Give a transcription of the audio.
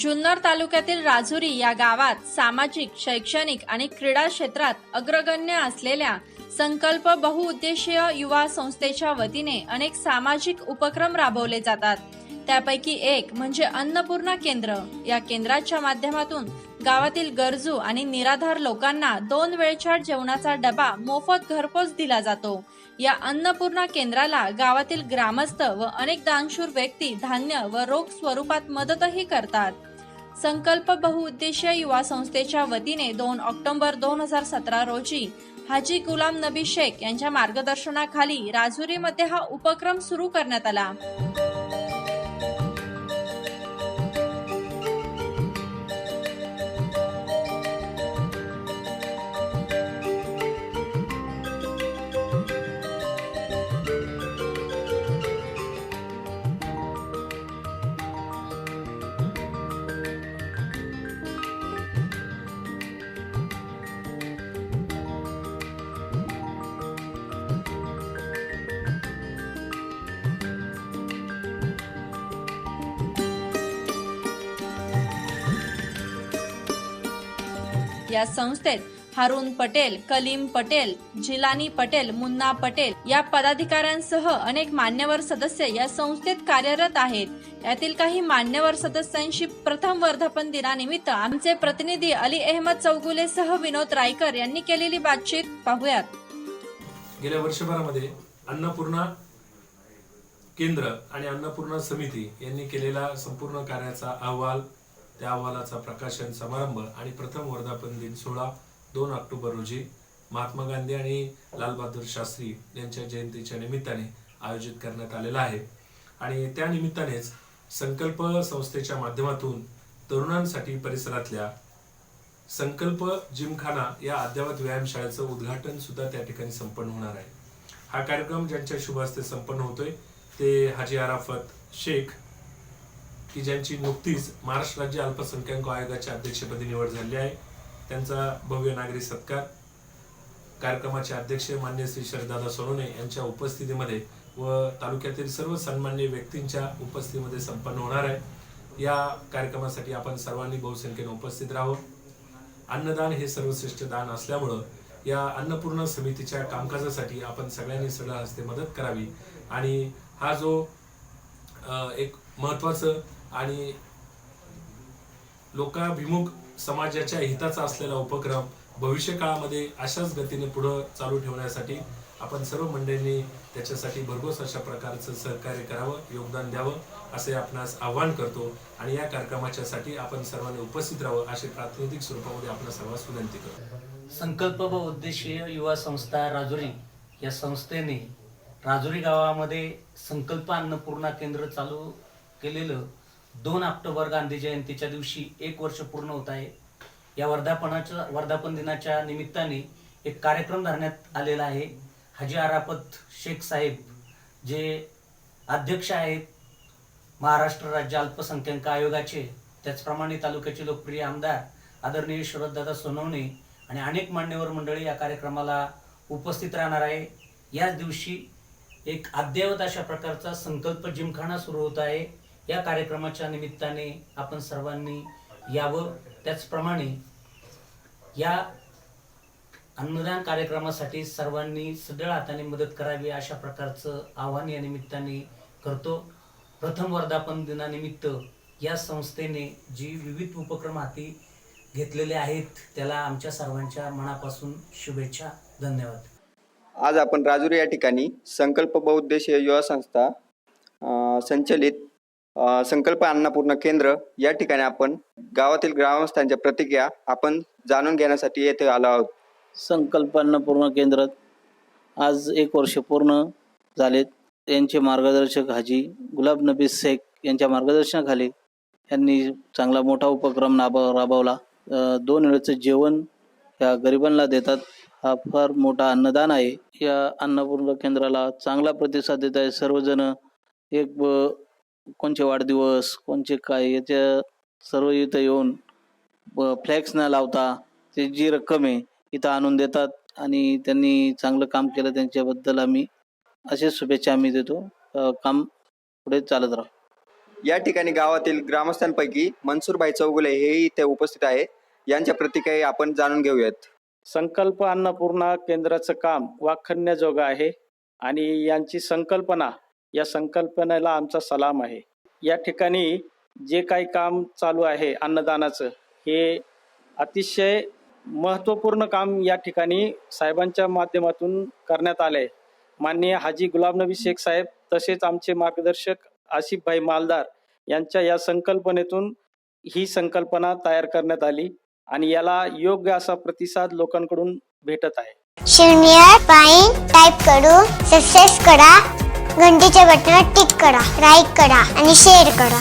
जुन्नर तालुक्यातील राजुरी या गावात सामाजिक शैक्षणिक आणि क्रीडा क्षेत्रात अग्रगण्य असलेल्या संकल्प बहुउद्देशीय युवा संस्थेच्या वतीने अनेक सामाजिक उपक्रम राबवले जातात. त्यापैकी एक म्हणजे अन्नपूर्णा केंद्र. या केंद्राच्या माध्यमातून गावातील गरजू आणि निराधार लोकांना दोन वेळच्या जेवणाचा डबा मोफत घरपोच दिला जातो. या अन्नपूर्णा केंद्राला गावातील ग्रामस्थ व अनेक दानशूर व्यक्ती धान्य व रोख स्वरूपात मदतही करतात. संकल्प बहुउद्देशीय युवा संस्थेच्या वतीने दोन ऑक्टोबर दोन हजार सतरा रोजी हाजी गुलाम नबी शेख यांच्या मार्गदर्शनाखाली राजुरीमध्ये हा उपक्रम सुरू करण्यात आला. या संस्थेत हारून पटेल कलीम पटेल जिलानी पटेल मुन्ना पटेल या पदाधिकाऱ्यांसह अनेक मान्यवर सदस्य या संस्थेत कार्यरत आहेत. यातील काही मान्यवर सदस्यांशी प्रथम वर्धापन दिनानिमित्त आमचे प्रतिनिधी अली अहमद चौगुलेसह विनोद रायकर यांनी केलेली बातचीत पाहूयात. गेल्या वर्षभरामध्ये अन्नपूर्णा केंद्र आणि अन्नपूर्णा समिती यांनी केलेला संपूर्ण कार्याचा अहवाल त्या अहवालाचा प्रकाशन समारंभ आणि प्रथम वर्धापन दिन सोळा दोन ऑक्टोबर रोजी महात्मा गांधी आणि लालबहादूर शास्त्री यांच्या जयंतीच्या निमित्ताने आयोजित करण्यात आलेला आहे. आणि त्या निमित्तानेच संकल्प संस्थेच्या माध्यमातून तरुणांसाठी परिसरातल्या संकल्प जिमखाना या अद्ययावत व्यायामशाळेचं उद्घाटन सुद्धा त्या ठिकाणी संपन्न होणार आहे. हा कार्यक्रम ज्यांच्या शुभ हस्ते संपन्न होतोय ते हाजी आराफत शेख की ज्यांची नुकतीच महाराष्ट्र राज्य अल्पसंख्याक आयोगाच्या अध्यक्षपदी निवड झाली आहे त्यांचा भव्य नागरी सत्कार. कार्यक्रमाचे अध्यक्ष मान्य श्री शरदादा सोनवणे यांच्या उपस्थितीमध्ये व तालुक्यातील सर्व सन्मान्य व्यक्तींच्या उपस्थितीमध्ये संपन्न होणार आहे. या कार्यक्रमासाठी आपण सर्वांनी बहुसंख्येने उपस्थित राहावं अन्नदान हे सर्वश्रेष्ठ दान असल्यामुळं या अन्नपूर्ण समितीच्या कामकाजासाठी आपण सगळ्यांनी सगळ्या हस्ते मदत करावी. आणि हा जो एक महत्वाचं आणि लोकाभिमुख समाजाच्या हिताचा असलेला उपक्रम भविष्य काळामध्ये अशाच गतीने पुढं चालू ठेवण्यासाठी आपण सर्व मंडळींनी त्याच्यासाठी भरघोस अशा प्रकारचं सहकार्य करावं योगदान द्यावं असे आपणास आव्हान करतो. आणि या कार्यक्रमाच्यासाठी आपण सर्वांनी उपस्थित राहावं अशी प्रातिनिधिक स्वरूपामध्ये आपण सर्वांस विनंती करतो. संकल्प व उद्देशीय युवा संस्था राजुरी या संस्थेने राजुरी गावामध्ये संकल्प अन्नपूर्णा केंद्र चालू केलेलं दोन ऑक्टोबर गांधी जयंतीच्या दिवशी एक वर्ष पूर्ण होत आहे. या वर्धापनाच्या वर्धापन दिनाच्या निमित्ताने एक कार्यक्रम धरण्यात आलेला आहे. हाजी आराफत शेख साहेब जे अध्यक्ष आहेत महाराष्ट्र राज्य अल्पसंख्याक आयोगाचे त्याचप्रमाणे तालुक्याचे लोकप्रिय आमदार आदरणीय शरददादा सोनवणे आणि अनेक मान्यवर मंडळी या कार्यक्रमाला उपस्थित राहणार आहे. याच दिवशी एक अद्ययावत अशा प्रकारचा संकल्प जिमखाना सुरू होत आहे. या कार्यक्रमाच्या निमित्ताने आपण सर्वांनी यावं. त्याचप्रमाणे या अन्नदान कार्यक्रमासाठी सर्वांनी सदळ हाताने मदत करावी अशा प्रकारचं आव्हान या निमित्ताने करतो. प्रथम वर्धापन दिनानिमित्त या संस्थेने जी विविध उपक्रम हाती घेतलेले आहेत त्याला आमच्या सर्वांच्या मनापासून शुभेच्छा. धन्यवाद. आज आपण राजुरी या ठिकाणी संकल्प बहुउद्देशीय युवा संस्था संचलित संकल्प अन्नपूर्ण केंद्र या ठिकाणी आपण गावातील ग्रामस्थांच्या प्रतिक्रिया आपण जाणून घेण्यासाठी येथे आलो आहोत. संकल्प अन्नपूर्ण केंद्रात आज एक वर्ष पूर्ण झालेत. यांचे मार्गदर्शक हाजी गुलाब नबी शेख यांच्या मार्गदर्शनाखाली यांनी चांगला मोठा उपक्रम नाब राबवला. दोन वेळचं जेवण या गरिबांना देतात. हा फार मोठा अन्नदान आहे. या अन्नपूर्ण केंद्राला चांगला प्रतिसाद देत आहे. सर्वजण एक ब- कोणचे वाढदिवस कोणचे काय याच्या सर्व इथं येऊन फ्लॅक्स न लावता ते जी रक्कम आहे इथं आणून देतात. आणि त्यांनी चांगलं काम केलं त्यांच्याबद्दल आम्ही असेच शुभेच्छा आम्ही देतो. काम पुढे चालत राहू. या ठिकाणी गावातील ग्रामस्थांपैकी मनसूरभाई चौगुले हेही इथे उपस्थित आहे यांच्या प्रतिक्रिया आपण जाणून घेऊयात. संकल्प अन्नपूर्णा केंद्राचं काम वाखण्याजोगं आहे. आणि यांची संकल्पना या संकल्पनेला आमचा सलाम आहे. या ठिकाणी जे काही काम चालू आहे अन्नदानाचं हे अतिशय महत्त्वपूर्ण काम या ठिकाणी साहेबांच्या माध्यमातून करण्यात आलं आहे माननीय हाजी गुलाम नबी शेख साहेब तसेच आमचे मार्गदर्शक आसिफभाई मालदार यांच्या या संकल्पनेतून ही संकल्पना तयार करण्यात आली आणि याला योग्य असा प्रतिसाद लोकांकडून भेटत आहे. शून्य टाईप करू सक्सेस करा घंटीच्या बटनावर टिक करा लाईक करा आणि शेअर करा.